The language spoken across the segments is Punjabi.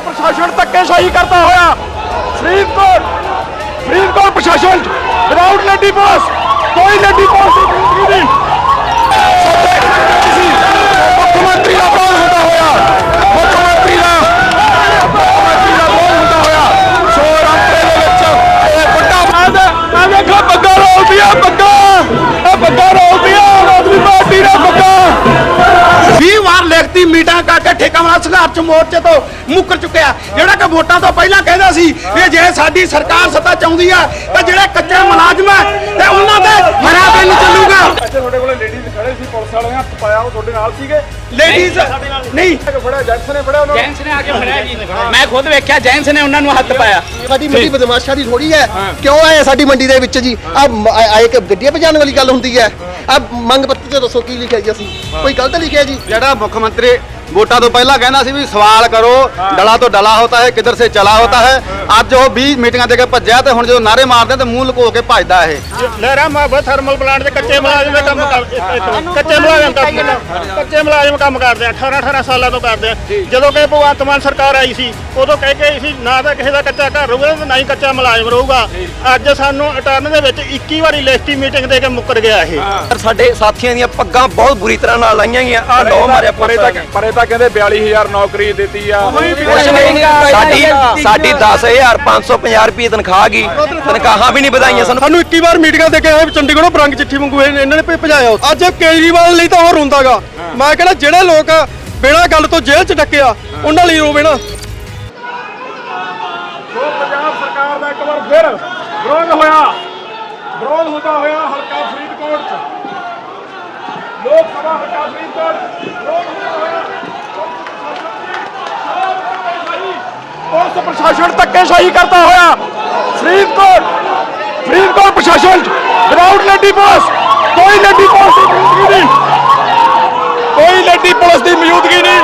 ਪੁਲਿਸ ਪ੍ਰਸ਼ਾਸਨ ਧੱਕੇਸ਼ਾਹੀ ਕਰਦਾ ਹੋਇਆ ਫਰੀਦਕੋਟ ਫਰੀਦਕੋਟ ਪ੍ਰਸ਼ਾਸਨ ਵਿਦਆਊਟ ਲੇਡੀ ਪੁਲਿਸ ਕੋਈ ਲੇਡੀ ਪੁਲਿਸ ਦੀ ਡਿਊਟੀ ਨਹੀਂ ਸਾਡੇ ਸੀ ਮੁੱਖ ਮੰਤਰੀ ਦਾ ਬੋਲ ਹੁੰਦਾ ਹੋਇਆ ਮੁੱਖ ਮੰਤਰੀ ਦਾ ਮੁੱਖ ਮੰਤਰੀ ਦਾ ਬੋਲ ਹੁੰਦਾ ਹੋਇਆ ਸੋ ਰਾਮਪੁਰੇ ਦੇ ਵਿੱਚ ਇਹ ਵੱਡਾ ਬਾਦ ਆ ਵੇਖੋ ਬੱਗਾ ਰੋਲਦੀਆਂ ਬੱਗਾ ਇਹ ਬੱਗਾ ਰੋਲਦੀਆਂ ਆਮ ਆਦਮੀ ਪਾਰਟੀ ਨੇ ਬੱਗਾ 20 ਵਾਰ ਲਿਖਤੀ ਮੀਟਾਂ ਕਰਕੇ ਠੇਕਾਵਾਲਾ ਸੰਘਰਸ਼ ਮੋਰਚੇ ਤੋਂ ਮੁੱਕਰ ਚੁੱਕਿਆ। ਜਿਹੜਾ ਕਿ ਵੋਟਾਂ ਤੋਂ ਪਹਿਲਾਂ ਕਹਿੰਦਾ ਸੀ ਵੀ ਜੇ ਸਾਡੀ ਸਰਕਾਰ ਸੱਤਾ ਚਾਹੁੰਦੀ ਆ ਤਾਂ ਜਿਹੜੇ ਕੱਚੇ ਮੁਲਾਜ਼ਮ ਆ ਤੇ ਉਹਨਾਂ ਤੇ ਹਰਾ ਬਿੱਲ ਚੱਲੂਗਾ। ਤੁਹਾਡੇ ਕੋਲੇ ਲੇਡੀਜ਼ ਖੜੇ ਸੀ ਪੁਲਿਸ ਵਾਲੇ ਨੇ ਹੱਥ ਪਾਇਆ ਉਹ ਤੁਹਾਡੇ ਨਾਲ ਸੀਗੇ? ਲੇਡੀਜ਼ ਨਹੀਂ ਫੜਿਆ ਜੈਂਟਸ ਨੇ ਫੜਿਆ ਉਹਨਾਂ ਨੂੰ? ਜੈਂਸ ਨੇ ਆ ਕੇ ਫੜਿਆ ਜੀ। ਮੈਂ ਖੁਦ ਵੇਖਿਆ ਜੈਂਸ ਨੇ ਉਹਨਾਂ ਨੂੰ ਹੱਥ ਪਾਇਆ। ਸਾਡੀ ਮੰਡੀ ਬਦਮਾਸ਼ਾਂ ਦੀ ਥੋੜੀ ਹੈ। ਕਿਉਂ ਆਏ ਸਾਡੀ ਮੰਡੀ ਦੇ ਵਿੱਚ ਜੀ? ਆ ਆਏ ਕਿ ਗੱਡੀਆਂ ਭਜਾਉਣ ਵਾਲੀ ਗੱਲ ਹੁੰਦੀ ਹੈ। ਆ ਮੰਗ ਪੱਤਰ ਤੇ ਦੱਸੋ ਕੀ ਲਿਖਿਆ ਜੀ ਅਸੀਂ? ਕੋਈ ਗਲਤ ਲਿਖਿਆ ਜੀ? ਜਿਹੜਾ ਮੁੱਖ ਮੰਤਰੀ ਵੋਟਾਂ ਤੋਂ ਪਹਿਲਾਂ ਕਹਿੰਦਾ ਸੀ ਵੀ ਸਵਾਲ ਕਰੋ ਡਲਾ ਤੋਂ ਡਲਾ ਹੋਤਾ ਹੈ ਕਿੱਧਰ ਸੇ ਚਲਾ ਹੋਤਾ ਹੈ। ਅੱਜ ਉਹ 20 ਮੀਟਿੰਗਾਂ ਦੇ ਕੇ ਭੱਜਿਆ ਤੇ ਹੁਣ ਜਦੋਂ ਨਾਰੇ ਮਾਰਦੇ ਤੇ ਮੂੰਹ ਲੁਕੋ ਕੇ ਭੱਜਦਾ ਇਹ। ਲਹਿਰਾ ਮਾਬਾ ਥਰਮਲ ਪਲਾਂਟ ਦੇ ਕੱਚੇ ਮੁਲਾਜ਼ਮ ਦਾ ਕੰਮ ਕਰ ਕੱਚੇ ਮੁਲਾਜ਼ਮ ਕੰਮ ਕੱਚੇ ਮੁਲਾਜ਼ਮ ਕੰਮ ਕਰਦੇ ਆ 18 18 ਸਾਲਾਂ ਤੋਂ ਕਰਦੇ ਆ। ਜਦੋਂ ਕਿ ਭਗਵੰਤ ਮਾਨ ਸਰਕਾਰ ਆਈ ਸੀ ਉਦੋਂ ਕਹਿ ਕੇ ਆਈ ਸੀ ਨਾ ਤਾਂ ਕਿਸੇ ਦਾ ਕੱਚਾ ਘਰ ਰਹੂਗਾ ਤੇ ਨਾ ਹੀ ਕੱਚਾ ਮੁਲਾਜ਼ਮ ਰਹੂਗਾ। ਅੱਜ ਸਾਨੂੰ ਅਟਰਨ ਦੇ ਵਿੱਚ 21 ਵਾਰੀ ਲਿਖਤੀ ਮੀਟਿੰਗ ਦੇ ਕੇ ਮੁੱਕਰ ਗਿਆ ਇਹ। ਸਾਡੇ ਸਾਥੀਆਂ ਦੀਆਂ ਪੱਗਾਂ ਬਹੁਤ ਬੁਰੀ ਤਰ੍ਹਾਂ ਨਾਲ ਲਾਈਆਂ ਗਈਆਂ। ਆ ਲੋ ਮਾਰਿਆ ਪਰੇ ਤਾਂ ਪਰੇ ਤਾਂ ਕਹਿੰਦੇ 42000 ਨੌਕਰੀ ਦਿੱਤੀ ਆ। ਕੁਛ ਨਹੀਂ ਸਾਡੀ ਸਾਡੀ 10550 ਰੁਪਏ ਤਨਖਾਹ ਗਈ। ਤਨਖਾਹਾਂ ਵੀ ਨਹੀਂ ਵਧਾਈਆਂ ਸਾਨੂੰ। ਸਾਨੂੰ 21 ਵਾਰ ਮੀਟਿੰਗਾਂ ਦੇ ਕੇ ਆਏ ਚੰਡੀਗੜ੍ਹੋਂ ਪ੍ਰੰਗ ਚਿੱਠੀ ਮੰਗੂ ਇਹਨਾਂ ਨੇ ਭਜਾਇਆ ਅੱਜ ਕੇਜਰੀਵਾਲ ਲਈ ਤਾਂ ਹੋਰ ਹੁੰਦਾਗਾ ਮੈਂ ਕਹਿੰਦਾ ਜਿਹੜੇ ਲੋਕ ਬਿਨਾਂ ਗੱਲ ਤੋਂ ਜੇਲ੍ਹ 'ਚ ਡੱਕਿਆ ਉਹਨਾਂ ਲਈ ਰੋਵੇ ਨਾ। ਸੋ ਪੰਜਾਬ ਸਰਕਾਰ ਦਾ ਇੱਕ ਵਾਰ ਫਿਰ ਵਿਰੋਧ ਹੋਇਆ। ਵਿਰੋਧ ਹੁੰਦਾ ਹੋਇਆ ਹਲਕਾ ਫਰੀਦਕੋਟ ਚ। ਲੋਕ ਸਭਾ ਹਲਕਾ ਫਰੀਦਕੋਟ ਵਿਰੋਧ ਪੁਲਿਸ ਪ੍ਰਸ਼ਾਸਨ ਧੱਕੇਸ਼ਾਹੀ ਕਰਦਾ ਹੋਇਆ। ਫਰੀਦਕੋਟ ਫਰੀਦਕੋਟ ਪ੍ਰਸ਼ਾਸਨ ਵਿਦਆਊਟ ਲੇਡੀ ਪੁਲਿਸ, ਕੋਈ ਲੇਡੀ ਪੁਲਿਸ ਦੀ ਮੌਜੂਦਗੀ ਨਹੀਂ। ਕੋਈ ਲੇਡੀ ਪੁਲਿਸ ਦੀ ਮੌਜੂਦਗੀ ਨਹੀਂ।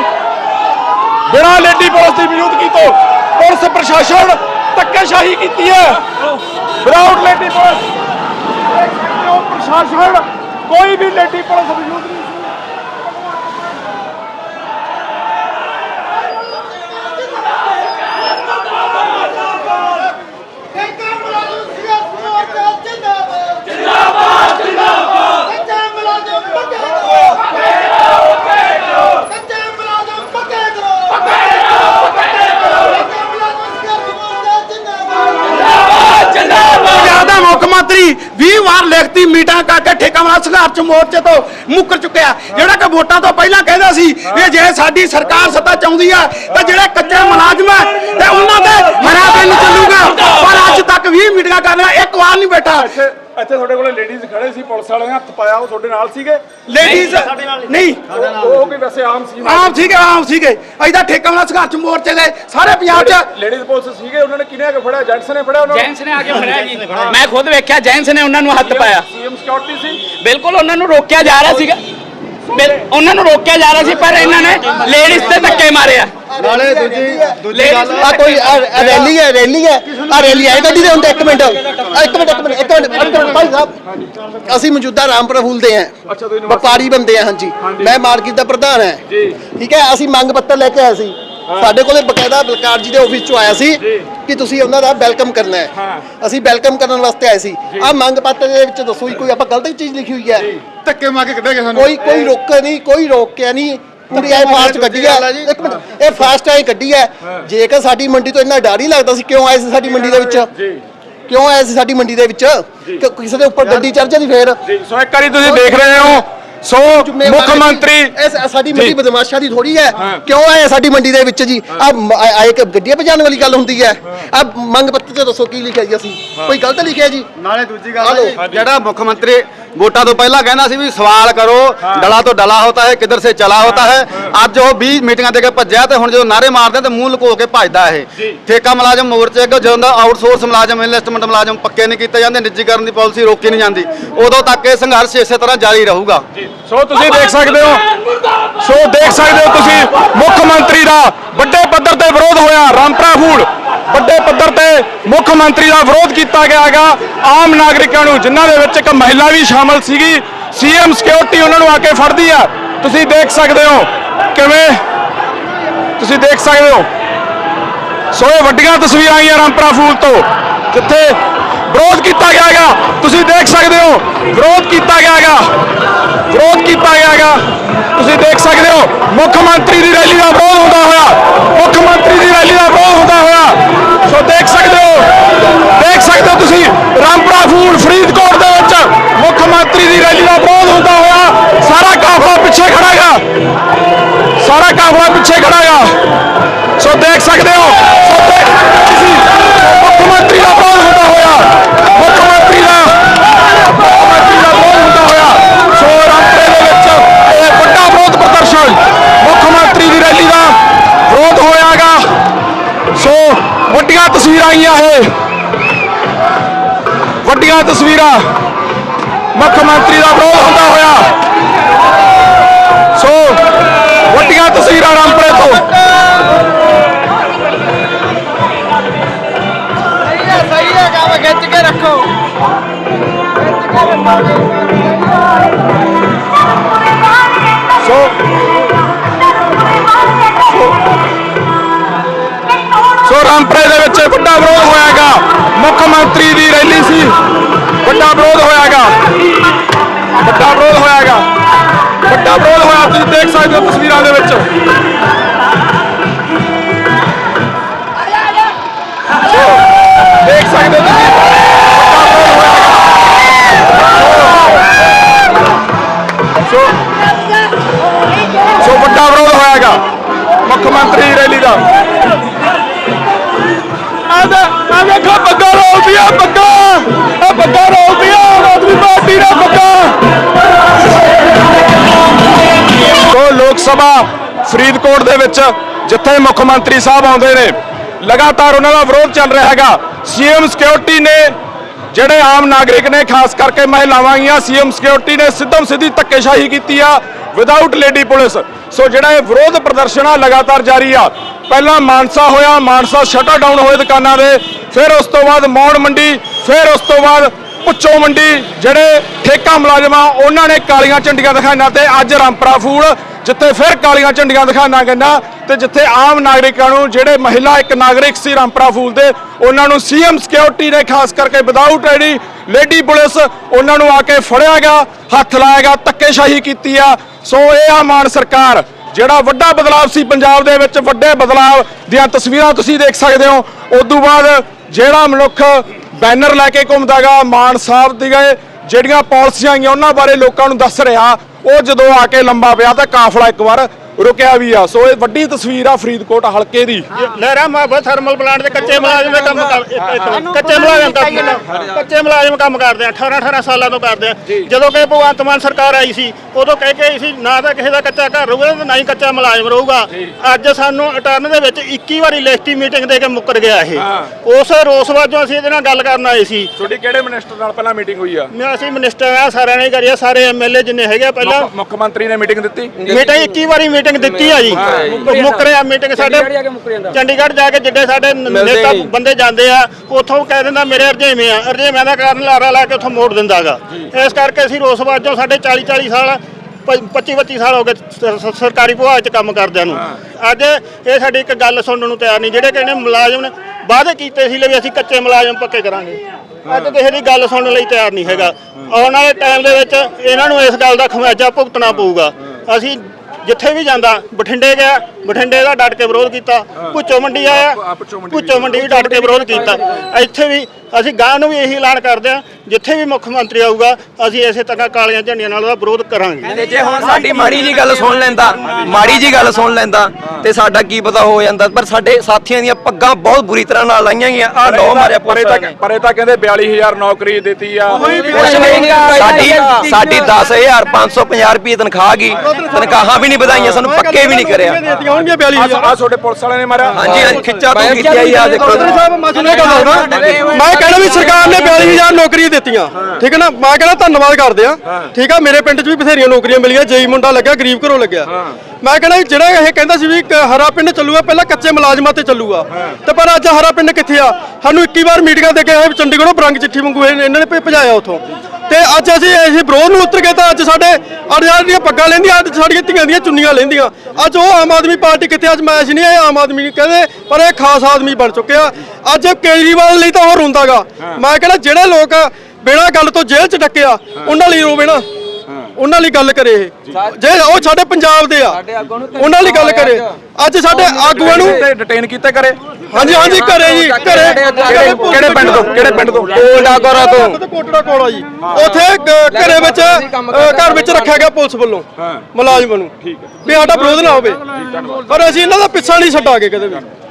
ਬਿਨਾਂ ਲੇਡੀ ਪੁਲਿਸ ਦੀ ਮੌਜੂਦਗੀ ਤੋਂ ਪੁਲਿਸ ਪ੍ਰਸ਼ਾਸਨ ਧੱਕੇਸ਼ਾਹੀ ਕੀਤੀ ਹੈ। ਵਿਦਆਊਟ ਲੇਡੀ ਪੁਲਿਸ ਪ੍ਰਸ਼ਾਸਨ ਕੋਈ ਵੀ ਲੇਡੀ ਪੁਲਿਸ ਮੌਜੂਦ ਨਹੀਂ ਸੀ ਜਿੰਦਾਬਾਦ ਜਿੰਦਾਬਾਦ ਕੱਚੇ ਮੁਲਾਜ਼ਮ ਪੱਕੇ ਕਰੋ ਪੱਕੇ ਕਰੋ ਕੱਚੇ ਮੁਲਾਜ਼ਮ ਪੱਕੇ ਕਰੋ ਪੱਕੇ ਕਰੋ ਪੱਕੇ ਕਰੋ ਕੱਚੇ ਮੁਲਾਜ਼ਮ ਸੰਘਰਸ਼ ਜਿੰਦਾਬਾਦ ਪੰਜਾਬ ਦਾ ਮੁੱਖ ਮੰਤਰੀ 20 ਵਾਰ ਲਿਖਤੀ ਮੀਟਾਂ ਠੇਕਾਵਾਲਾ ਸੰਘਰਸ਼ ਮੋਰਚੇ ਤੋਂ ਮੁੱਕਰ ਚੁੱਕਿਆ। ਜਿਹੜਾ ਕਿ ਵੋਟਾਂ ਤੋਂ ਪਹਿਲਾਂ ਕਹਿੰਦਾ ਸੀ ਵੀ ਜੇ ਸਾਡੀ ਸਰਕਾਰ ਸੱਤਾ ਚਾਹੁੰਦੀ ਆ, ਤਾਂ ਜਿਹੜੇ ਕੱਚੇ ਮੁਲਾਜ਼ਮ ਆ, ਤੇ ਉਹਨਾਂ ਤੇ ਹਰਾ ਚੱਲੂਗਾ। ਪਰ ਅੱਜ ਤੱਕ 20 ਮੀਟਿੰਗਾਂ ਕਰ ਲਿਆ ਇੱਕ ਵਾਰ ਨਹੀਂ ਬੈਠਾ। ਇੱਥੇ ਤੁਹਾਡੇ ਕੋਲ ਖੜੇ ਸੀ ਪੁਲਿਸ ਵਾਲੇ ਨੇ ਹੱਥ ਪਾਇਆ ਉਹ ਤੁਹਾਡੇ ਨਾਲ ਸੀਗੇ? ਲੇਡੀਜ਼ ਨਹੀਂ ਉਹ ਉਹ ਵੀ ਵੈਸੇ ਆਮ ਸੀ। ਆਮ ਸੀਗੇ ਆਮ ਸੀਗੇ। ਅਜਦਾ ਠੇਕਾਵਾਲਾ ਸੰਘਰਸ਼ ਮੋਰਚੇ ਦੇ ਸਾਰੇ ਪੰਜਾਬ 'ਚ ਲੇਡੀਜ਼ ਪੁਲਿਸ ਸੀਗੇ ਉਹਨਾਂ ਨੇ ਕਿਹਨੇ ਆ ਕੇ ਫੜਿਆ? ਜੈਂਟਸ ਨੇ ਫੜਿਆ ਉਹਨਾਂ ਨੂੰ? ਜੈਂਸ ਨੇ ਆ ਕੇ ਫੜਿਆ ਜੀ। ਮੈਂ ਖੁਦ ਵੇਖਿਆ ਜੈਂਸ ਨੇ ਉਹਨਾਂ ਨੂੰ ਹੱਥ ਪਾਇਆ। ਸੀਐਮ ਸਿਕਿਉਰਿਟੀ ਸੀ? ਬਿਲਕੁਲ ਉਹਨਾਂ ਨੂੰ ਰੋਕਿਆ ਜਾ ਰਿਹਾ ਸੀਗਾ। ਉਹਨਾਂ ਨੂੰ ਰੋਕਿਆ ਜਾ ਰਿਹਾ ਸੀ ਪਰ ਇਹਨਾਂ ਨੇ ਲੇਡੀਜ਼ ਤੇ ਧੱਕੇ ਮਾਰੇ ਆ। ਨਾਲੇ ਦੂਜੀ ਦੂਜੀ ਗੱਲ ਆ ਕੋਈ ਰੈਲੀ ਹੈ ਰੈਲੀ ਹੈ। ਆ ਰੈਲੀ ਹੈ ਗੱਡੀ ਦੇ ਹੁੰਦੇ ਇੱਕ ਮਿੰਟ। ਇੱਕ ਮਿੰਟ ਇੱਕ ਮਿੰਟ ਇੱਕ ਭਾਈ ਸਾਹਿਬ ਅਸੀਂ ਮੌਜੂਦਾ ਰਾਮਪੁਰਾ ਫੂਲਦੇ ਆਂ ਅੱਛਾ ਤੁਸੀਂ ਵਪਾਰੀ ਬੰਦੇ ਆ ਹਾਂਜੀ। ਮੈਂ ਮਾਰਕੀਟ ਦਾ ਪ੍ਰਧਾਨ ਹਾਂ। ਠੀਕ ਹੈ ਅਸੀਂ ਮੰਗ ਪੱਤਰ ਲੈ ਕੇ ਆਏ ਸੀ। ਸਾਡੇ ਕੋਲੇ ਬਕਾਇਦਾ ਬਲਕਾਰ ਜੀ ਦੇ ਆਫਿਸ ਚੋਂ ਆਇਆ ਸੀ ਕਿ ਤੁਸੀਂ ਉਹਨਾਂ ਦਾ ਵੈਲਕਮ ਕਰਨਾ ਹੈ। ਅਸੀਂ ਵੈਲਕਮ ਕਰਨ ਵਾਸਤੇ ਆਏ ਸੀ। ਆ ਮੰਗ ਪੱਤਰ ਦੇ ਵਿੱਚ ਦੱਸੋ ਕੋਈ ਆਪਾਂ ਗਲਤ ਚੀਜ਼ ਲਿਖੀ ਹੋਈ ਹੈ। ਧੱਕੇ ਮਾਰ ਕੇ ਕੱਢਿਆ ਗਿਆ ਸਾਨੂੰ ਕੋਈ ਕੋਈ ਰੋਕਿਆ ਨਹੀਂ ਕੋਈ ਰੋਕਿਆ ਨਹੀਂ। ਕੁੜੀ ਆਏ ਫਾਸਟ ਗੱਡੀ ਹੈ ਇੱਕ ਮਿੰਟ ਇਹ ਫਾਸਟ ਆਈ ਗੱਡੀ ਹੈ। ਜੇਕਰ ਸਾਡੀ ਮੰਡੀ ਤੋਂ ਇੰਨਾ ਡਰ ਹੀ ਲੱਗਦਾ ਸੀ ਕਿਉਂ ਆਏ ਸੀ ਸਾਡੀ ਮੰਡੀ ਦੇ ਵਿੱਚ? ਕਿਉਂ ਆਏ ਸੀ ਸਾਡੀ ਮੰਡੀ ਦੇ ਵਿੱਚ? ਕਿ ਕਿਸੇ ਦੇ ਉੱਪਰ ਗੱਡੀ ਚੜ ਜਾਂਦੀ ਫੇਰ? ਜੀ। ਸੋ ਇੱਕ ਵਾਰੀ ਤੁਸੀਂ ਦੇਖ ਰਹੇ ਹੋ। ਸੋ ਮੁੱਖ ਮੰਤਰੀ ਇਹ ਸਾਡੀ ਮੰਡੀ ਬਦਮਾਸ਼ਾਂ ਦੀ ਥੋੜੀ ਹੈ। ਕਿਉਂ ਆਏ ਸਾਡੀ ਮੰਡੀ ਦੇ ਵਿੱਚ ਜੀ? ਆ ਆਏ ਕਿ ਗੱਡੀਆਂ ਭਜਾਉਣ ਵਾਲੀ ਗੱਲ ਹੁੰਦੀ ਹੈ। ਆ ਮੰਗ ਤੇ ਦੱਸੋ ਕੀ ਲਿਖਿਆ ਜੀ ਅਸੀਂ? ਕੋਈ ਗਲਤ ਲਿਖਿਆ ਜੀ? ਨਾਲੇ ਦੂਜੀ ਹਲੋ। ਜਿਹੜਾ ਮੁੱਖ ਮੰਤਰੀ ਵੋਟਾਂ ਤੋਂ ਪਹਿਲਾਂ ਕਹਿੰਦਾ ਸੀ ਵੀ ਸਵਾਲ ਕਰੋ ਡਲਾ ਤੋਂ ਡਲਾ ਹੋਤਾ ਹੈ ਕਿੱਧਰ ਸੇ ਚਲਾ ਹੋਤਾ ਹੈ। ਅੱਜ ਉਹ 20 ਮੀਟਿੰਗਾਂ ਦੇ ਕੇ ਭੱਜਿਆ ਤੇ ਹੁਣ ਜਦੋਂ ਨਾਰੇ ਮਾਰਦੇ ਤੇ ਮੂੰਹ ਲੁਕੋ ਕੇ ਭੱਜਦਾ ਇਹ। ਠੇਕਾ ਮੁਲਾਜ਼ਮ ਮੋਰਚੇ ਅੱਗੇ ਜਦੋਂ ਦਾ ਆਊਟਸੋਰਸ ਮੁਲਾਜ਼ਮ ਇਨਵੈਸਟਮੈਂਟ ਮੁਲਾਜ਼ਮ ਪੱਕੇ ਨਹੀਂ ਕੀਤੇ ਜਾਂਦੇ ਨਿੱਜੀਕਰਨ ਦੀ ਪਾਲਿਸੀ ਰੋਕੀ ਨਹੀਂ ਜਾਂਦੀ ਉਦੋਂ ਤੱਕ ਇਹ ਸੰਘਰਸ਼ ਇਸੇ ਤਰ੍ਹਾਂ ਜਾਰੀ ਰਹੂਗਾ। ਸੋ ਤੁਸੀਂ ਦੇਖ ਸਕਦੇ ਹੋ। ਸੋ ਦੇਖ ਸਕਦੇ ਹੋ ਤੁਸੀਂ ਮੁੱਖ ਮੰਤਰੀ ਦਾ ਵੱਡੇ ਪੱਧਰ ਤੇ ਵਿਰੋਧ ਹੋਇਆ ਰਾਮਪਰਾ ਫੂਡ। ਵੱਡੇ ਪੱਧਰ ਤੇ ਮੁੱਖ ਮੰਤਰੀ ਦਾ ਵਿਰੋਧ ਕੀਤਾ ਗਿਆ ਹੈਗਾ। ਆਮ ਨਾਗਰਿਕਾਂ ਨੂੰ ਜਿਨ੍ਹਾਂ ਦੇ ਵਿੱਚ ਇੱਕ ਮਹਿਲਾ ਵੀ ਸ਼ਾਮਲ ਸੀਗੀ, ਸੀਐਮ ਸਿਕਿਉਰਿਟੀ ਉਹਨਾਂ ਨੂੰ ਆ ਕੇ ਫੜਦੀ ਆ। ਤੁਸੀਂ ਦੇਖ ਸਕਦੇ ਹੋ ਕਿਵੇਂ, ਤੁਸੀਂ ਦੇਖ ਸਕਦੇ ਹੋ। ਸੋ ਇਹ ਵੱਡੀਆਂ ਤਸਵੀਰਾਂ ਆਈਆਂ ਰਾਮਪੁਰਾ ਫੂਲ ਤੋਂ, ਜਿੱਥੇ ਵਿਰੋਧ ਕੀਤਾ ਗਿਆ ਹੈਗਾ। ਤੁਸੀਂ ਦੇਖ ਸਕਦੇ ਹੋ, ਵਿਰੋਧ ਕੀਤਾ ਗਿਆ ਹੈਗਾ। ਵਿਰੋਧ ਕੀਤਾ ਗਿਆ ਹੈਗਾ। ਤੁਸੀਂ ਦੇਖ ਸਕਦੇ ਹੋ, ਮੁੱਖ ਮੰਤਰੀ ਦੀ ਰੈਲੀ ਦਾ ਵਿਰੋਧ ਹੁੰਦਾ ਹੋਇਆ। ਮੁੱਖ ਮੰਤਰੀ ਦੀ ਤਸਵੀਰਾਂ ਮੁੱਖ ਮੰਤਰੀ ਦਾ ਵਿਰੋਧ ਹੁੰਦਾ ਹੋਇਆ। ਸੋ ਵੱਡੀਆਂ ਤਸਵੀਰਾਂ ਰਾਮਪੁਰੇ ਤੋਂ ਸਹੀ ਹੈ ਕੰਮ ਖਿੱਚ ਕੇ ਰੱਖੋ। ਸੋ ਸੋ ਰਾਮਪੁਰੇ ਦੇ ਵਿੱਚ ਵੱਡਾ ਵਿਰੋਧ ਹੋਇਆਗਾ। ਮੁੱਖ ਮੰਤਰੀ ਦੀ ਰੈਲੀ ਸੀ। ਵੱਡਾ ਵਿਰੋਧ ਹੋਇਆਗਾ। ਵੱਡਾ ਵਿਰੋਧ ਹੋਇਆਗਾ। ਵੱਡਾ ਵਿਰੋਧ ਹੋਇਆ, ਤੁਸੀਂ ਦੇਖ ਸਕਦੇ ਹੋ ਤਸਵੀਰਾਂ ਦੇ ਵਿੱਚ। ਸਭਾ ਫਰੀਦਕੋਟ ਦੇ ਵਿੱਚ ਜਿੱਥੇ ਮੁੱਖ ਮੰਤਰੀ ਸਾਹਿਬ ਆਉਂਦੇ ਨੇ। ਲਗਾਤਾਰ ਉਹਨਾਂ ਦਾ ਵਿਰੋਧ ਚੱਲ ਰਿਹਾ ਹੈਗਾ। ਸੀਐਮ ਸਿਕਿਉਰਿਟੀ ਨੇ ਜਿਹੜੇ ਆਮ ਨਾਗਰਿਕ ਨੇ, ਖਾਸ ਕਰਕੇ ਮਹਿਲਾਵਾਂ ਗੀਆਂ ਸੀਐਮ ਸਿਕਿਉਰਿਟੀ ਨੇ ਸਿੱਧਮ ਸਿੱਧੀ ਧੱਕੇਸ਼ਾਹੀ ਕੀਤੀ ਆ ਵਿਦਆਊਟ ਲੇਡੀ ਪੁਲਿਸ। ਸੋ ਜਿਹੜਾ ਇਹ ਵਿਰੋਧ ਪ੍ਰਦਰਸ਼ਨ ਆ, ਲਗਾਤਾਰ ਜਾਰੀ ਆ। ਪਹਿਲਾਂ ਮਾਨਸਾ ਹੋਇਆ, ਮਾਨਸਾ ਸ਼ਟਰ ਡਾਊਨ ਹੋਏ ਦੁਕਾਨਾਂ ਦੇ, ਫਿਰ ਉਸ ਤੋਂ ਬਾਅਦ ਮੌੜ ਮੰਡੀ, ਫਿਰ ਉਸ ਤੋਂ ਬਾਅਦ ਪੁੱਚੋ ਮੰਡੀ, ਜਿਹੜੇ ਠੇਕਾ ਮੁਲਾਜ਼ਮ ਆ ਉਹਨਾਂ ਨੇ ਕਾਲੀਆਂ ਝੰਡੀਆਂ ਦਿਖਾਈਆਂ ਤੇ ਅੱਜ ਰਾਮਪਰਾ ਫੂਲ ਜਿੱਥੇ ਫਿਰ ਕਾਲੀਆਂ ਝੰਡੀਆਂ ਦਿਖਾਣਾ ਕਹਿੰਦਾ ਤੇ ਜਿੱਥੇ ਆਮ ਨਾਗਰਿਕਾਂ ਨੂੰ ਜਿਹੜੇ ਮਹਿਲਾ ਇੱਕ ਨਾਗਰਿਕ ਸੀ ਰਾਮਪਰਾ ਫੂਲ ਦੇ, ਉਹਨਾਂ ਨੂੰ ਸੀਐਮ ਸਿਕਿਉਰਿਟੀ ਨੇ ਖਾਸ ਕਰਕੇ ਵਿਦਆਊਟ ਆਈਡੀ ਲੇਡੀ ਪੁਲਿਸ, ਉਹਨਾਂ ਨੂੰ ਆ ਕੇ ਫੜਿਆ ਗਿਆ, ਹੱਥ ਲਾਇਆ ਗਿਆ, ਧੱਕੇਸ਼ਾਹੀ ਕੀਤੀ ਆ। ਸੋ ਇਹ ਆ ਮਾਨ ਸਰਕਾਰ, ਜਿਹੜਾ ਵੱਡਾ ਬਦਲਾਅ ਸੀ ਪੰਜਾਬ ਦੇ ਵਿੱਚ, ਵੱਡੇ ਬਦਲਾਅ ਦੀਆਂ ਤਸਵੀਰਾਂ ਤੁਸੀਂ ਦੇਖ ਸਕਦੇ ਹੋ। ਉਦੋਂ ਬਾਅਦ ਜਿਹੜਾ ਮਨੁੱਖ ਬੈਨਰ ਲੈ ਕੇ ਘੁੰਮਦਾਗਾ ਮਾਨ ਸਾਹਿਬ ਦੀ ਗਏ, ਜਿਹੜੀਆਂ ਪਾਲਿਸੀਆਂ ਆਈਆਂ, ਉਹਨਾਂ ਬਾਰੇ ਲੋਕਾਂ ਨੂੰ ਦੱਸ ਰਿਹਾ। ਉਹ ਜਦੋਂ ਆ ਕੇ ਲੰਬਾ ਪਿਆ ਤਾਂ ਕਾਫਲਾ ਇੱਕ ਵਾਰ ਰੁਕਿਆ ਵੀ ਆ। ਸੋ ਇਹ ਵੱਡੀ ਤਸਵੀਰ ਆ ਫਰੀਦਕੋਟ ਹਲਕੇ ਦੀ। ਲਹਿਰਾ ਮਾਬਾ ਥਰਮਲ ਪਲਾਂਟ ਦੇ ਕੱਚੇ ਮੁਲਾਜ਼ਮ ਦੇ ਕੰਮ ਕਰ ਕੱਚੇ ਮੁਲਾਜ਼ਮ ਕੰਮ ਕੱਚੇ ਮੁਲਾਜ਼ਮ ਕੰਮ ਕਰਦੇ ਆ 18 18 ਸਾਲਾਂ ਤੋਂ ਕਰਦੇ ਆ। ਜਦੋਂ ਕਿ ਭਗਵੰਤ ਮਾਨ ਸਰਕਾਰ ਆਈ ਸੀ ਉਦੋਂ ਕਹਿ ਕੇ ਆਈ ਸੀ ਨਾ ਤਾਂ ਕਿਸੇ ਦਾ ਕੱਚਾ ਘਰ ਰਹੂਗਾ ਤੇ ਨਾ ਹੀ ਕੱਚਾ ਮੁਲਾਜ਼ਮ ਰਹੂਗਾ। ਅੱਜ ਸਾਨੂੰ ਅਟਰਨ ਦੇ ਵਿੱਚ 21 ਵਾਰੀ ਲਿਖਤੀ ਮੀਟਿੰਗ ਦੇ ਕੇ ਮੁੱਕਰ ਗਿਆ ਇਹ। ਉਸ ਰੋਸ ਵਜੋਂ ਅਸੀਂ ਇਹਦੇ ਨਾਲ ਗੱਲ ਕਰਨ ਆਏ ਸੀ। ਤੁਹਾਡੀ ਕਿਹੜੇ ਮਿਨਿਸਟਰ ਨਾਲ ਪਹਿਲਾਂ ਮੀਟਿੰਗ ਹੋਈ ਆ? ਮੈਂ ਅਸੀਂ ਮਿਨਿਸਟਰ ਆ ਸਾਰਿਆਂ ਨੇ ਕਰੀ ਆ ਸਾਰੇ ਐਮਐਲਏ ਜਿੰਨੇ ਹੈਗੇ ਆ ਪਹਿਲਾਂ ਮੁੱਖ ਮੰਤਰੀ ਨੇ ਮੀਟਿੰਗ ਦਿੱਤੀ? ਮੀਟਿੰਗ 21 ਵਾਰੀ ਮੀਟਿੰਗ ਦਿੱਤੀ ਆ ਜੀ। ਮੁੱਕਰਿਆ ਮੀਟਿੰਗ ਸਾਡੇ ਚੰਡੀਗੜ੍ਹ ਜਾ ਕੇ ਜਿੱਡੇ ਸਾਡੇ ਨੇਤਾ ਬੰਦੇ ਜਾਂਦੇ ਆ ਉੱਥੋਂ ਕਹਿ ਦਿੰਦਾ ਮੇਰੇ ਅਰਜੇਵੇਂ ਆ। ਅਰਜੇਵੇਂ ਦਾ ਕਾਰਨ ਲਾਰਾ ਲਾ ਕੇ ਉੱਥੋਂ ਮੋੜ ਦਿੰਦਾਗਾ ਇਸ ਕਰਕੇ ਅਸੀਂ ਰੋਸ ਵਜੋਂ ਸਾਡੇ 40 40 ਸਾਲ 25 25 ਸਾਲ ਹੋ ਗਏ ਸਰਕਾਰੀ ਵਿਭਾਗ 'ਚ ਕੰਮ ਕਰਦਿਆਂ ਨੂੰ। ਅੱਜ ਇਹ ਸਾਡੀ ਇੱਕ ਗੱਲ ਸੁਣਨ ਨੂੰ ਤਿਆਰ ਨਹੀਂ। ਜਿਹੜੇ ਕਹਿੰਦੇ ਮੁਲਾਜ਼ਮ ਨੇ ਵਾਅਦੇ ਕੀਤੇ ਸੀ ਵੀ ਅਸੀਂ ਕੱਚੇ ਮੁਲਾਜ਼ਮ ਪੱਕੇ ਕਰਾਂਗੇ। ਅੱਜ ਕਿਸੇ ਦੀ ਗੱਲ ਸੁਣਨ ਲਈ ਤਿਆਰ ਨਹੀਂ ਹੈਗਾ। ਆਉਣ ਵਾਲੇ ਟਾਈਮ ਦੇ ਵਿੱਚ ਇਹਨਾਂ ਨੂੰ ਇਸ ਗੱਲ ਦਾ ਖਮਿਆਜਾ ਭੁਗਤਣਾ ਪਊਗਾ। ਅਸੀਂ ਜਿੱਥੇ ਵੀ ਜਾਂਦਾ ਬਠਿੰਡੇ ਗਿਆ ਬਠਿੰਡੇ ਦਾ ਡਟ ਕੇ ਵਿਰੋਧ ਕੀਤਾ ਭੁੱਚੋ ਮੰਡੀ ਆਇਆ ਭੁੱਚੋ ਮੰਡੀ ਵੀ ਡਟ ਕੇ ਵਿਰੋਧ ਕੀਤਾ। ਇੱਥੇ ਵੀ ਅਸੀਂ ਗਾਂ ਨੂੰ ਵੀ ਇਹੀ ਐਲਾਨ ਕਰਦੇ ਆ ਜਿੱਥੇ ਵੀ ਮੁੱਖ ਮੰਤਰੀ ਆਊਗਾ ਅਸੀਂ ਇਸੇ ਤਰ੍ਹਾਂ ਕਾਲੀਆਂ ਝੰਡੀਆਂ ਨਾਲ ਉਹਦਾ ਵਿਰੋਧ ਕਰਾਂਗੇ। ਜੇ ਹੁਣ ਸਾਡੀ ਮਾੜੀ ਜੀ ਗੱਲ ਸੁਣ ਲੈਂਦਾ ਮਾੜੀ ਜੀ ਗੱਲ ਸੁਣ ਲੈਂਦਾ ਤੇ ਸਾਡਾ ਕੀ ਪਤਾ ਹੋ ਜਾਂਦਾ ਪਰ ਸਾਡੇ ਸਾਥੀਆਂ ਦੀਆਂ ਪੱਗਾਂ ਬਹੁਤ ਬੁਰੀ ਤਰ੍ਹਾਂ ਨਾਲ ਲਾਈਆਂ ਗਈਆਂ ਆ ਲੋ ਮਾਰਿਆ ਪਰ ਤਾਂ ਪਰ ਤਾਂ ਕਹਿੰਦੇ 42000 ਨੌਕਰੀ ਦਿੱਤੀ ਆ। ਕੁਛ ਨਹੀਂ ਸਾਡੀ ਸਾਡੀ 10550 ਰੁਪਏ ਤਨਖਾਹ ਗਈ ਤਨਖਾਹਾਂ ਵੀ ਨਹੀਂ ਵਧਾਈਆਂ ਸਾਨੂੰ ਪੱਕੇ ਵੀ ਨਹੀਂ ਕਰਿਆ। ਆ ਤੁਹਾਡੇ ਪੁਲਿਸ ਵਾਲਿਆਂ ਨੇ ਮਾਰਿਆ। ਹਾਂਜੀ ਹਾਂਜੀ ਖਿੱਚਾ ਤੋਂ ਕੀਤੀ ਆਈ ਆ ਦੇਖੋ ਮੈਂ ਕਹਿੰਦਾ ਵੀ ਸਰਕਾਰ ਨੇ 42000 ਨੌਕਰੀਆਂ ਦਿੱਤੀਆਂ। ਠੀਕ ਹੈ ਨਾ? ਮੈਂ ਕਹਿੰਦਾ ਧੰਨਵਾਦ ਕਰਦੇ ਆ ਠੀਕ ਆ? ਮੇਰੇ ਪਿੰਡ 'ਚ ਵੀ ਬਥੇਰੀਆਂ ਨੌਕਰੀਆਂ ਮਿਲੀਆਂ। ਜੇਈ ਮੁੰਡਾ ਲੱਗਿਆ ਗਰੀਬ ਘਰੋਂ ਲੱਗਿਆ। ਮੈਂ ਕਹਿੰਦਾ ਜਿਹੜਾ ਇਹ ਕਹਿੰਦਾ ਸੀ ਵੀ ਹਰਾ ਪਿੰਡ ਚੱਲੂਗਾ ਪਹਿਲਾਂ ਕੱਚੇ ਮੁਲਾਜ਼ਮਾਂ ਤੇ ਚੱਲੂਗਾ। ਤੇ ਪਰ ਅੱਜ ਹਰਾ ਪਿੰਡ ਕਿੱਥੇ ਆ? ਸਾਨੂੰ 21 ਵਾਰ ਮੀਟਿੰਗਾਂ ਦੇ ਕੇ ਆਏ ਚੰਡੀਗੜ੍ਹੋਂ ਬਰੰਗ ਚਿੱਠੀ ਮੰਗੂ ਇਹ- ਇਹਨਾਂ ਨੇ ਭਜਾਇਆ ਉਥੋਂ। ਤੇ ਅੱਜ ਅਸੀਂ ਅਸੀਂ ਵਿਰੋਧ ਨੂੰ ਉਤਰ ਗਏ ਤਾਂ ਅੱਜ ਸਾਡੇ ਅੜਿਆਲ ਦੀਆਂ ਪੱਗਾਂ ਲੈਂਦੀਆਂ ਅੱਜ ਸਾਡੀਆਂ ਧੀਆਂ ਦੀਆਂ ਚੁੰਨੀਆਂ ਲੈਂਦੀਆਂ। ਅੱਜ ਉਹ ਆਮ ਆਦਮੀ ਪਾਰਟੀ ਕਿੱਥੇ ਅੱਜ ਮੈਚ ਨਹੀਂ ਇਹ ਆਮ ਆਦਮੀ ਨਹੀਂ ਕਹਿੰਦੇ ਪਰ ਇਹ ਖਾਸ ਆਦਮੀ ਬਣ ਚੁੱਕਿਆ ਅੱਜ ਕੇਜਰੀਵਾਲ ਲਈ ਤਾਂ ਉਹ ਰੋਂਦਾਗਾ। ਮੈਂ ਕਹਿੰਦਾ ਜਿਹੜੇ ਲੋਕ ਬਿਨਾਂ ਗੱਲ ਤੋਂ ਜੇਲ੍ਹ 'ਚ ਡੱਕਿਆ ਉਹਨਾਂ ਲਈ ਰੋਵੇ ਨਾ। ਉਹਨਾਂ ਲਈ ਗੱਲ ਕਰੇ ਇਹ। ਜੇ। ਉਹ ਸਾਡੇ ਪੰਜਾਬ ਦੇ ਆ ਉਹਨਾਂ ਲਈ ਗੱਲ ਕਰੇ। ਅੱਜ। ਸਾਡੇ ਆਗੂਆਂ ਨੂੰ ਡਿਟੇਨ ਕੀਤੇ ਕਰੇ। ਹਾਂਜੀ ਹਾਂਜੀ ਘਰੇ ਜੀ ਘਰੇ। ਕਿਹੜੇ ਪਿੰਡ ਤੋਂ ਕਿਹੜੇ ਪਿੰਡ ਤੋਂ? ਕੋਟੜਾ ਕੋਰਾ ਤੋਂ। ਕੋਟੜਾ ਕੋਲਾ ਜੀ। ਉੱਥੇ ਘਰੇ ਵਿੱਚ ਘਰ ਵਿੱਚ ਰੱਖਿਆ ਗਿਆ ਪੁਲਿਸ ਵੱਲੋਂ। ਮੁਲਾਜ਼ਮਾਂ ਨੂੰ। ਵੀ ਸਾਡਾ ਵਿਰੋਧ ਨਾ ਹੋਵੇ। ਪਰ ਅਸੀਂ ਇਹਨਾਂ ਦਾ ਪਿੱਛਾ ਨਹੀਂ ਛੱਡਾਂਗੇ ਕਦੇ ਵੀ।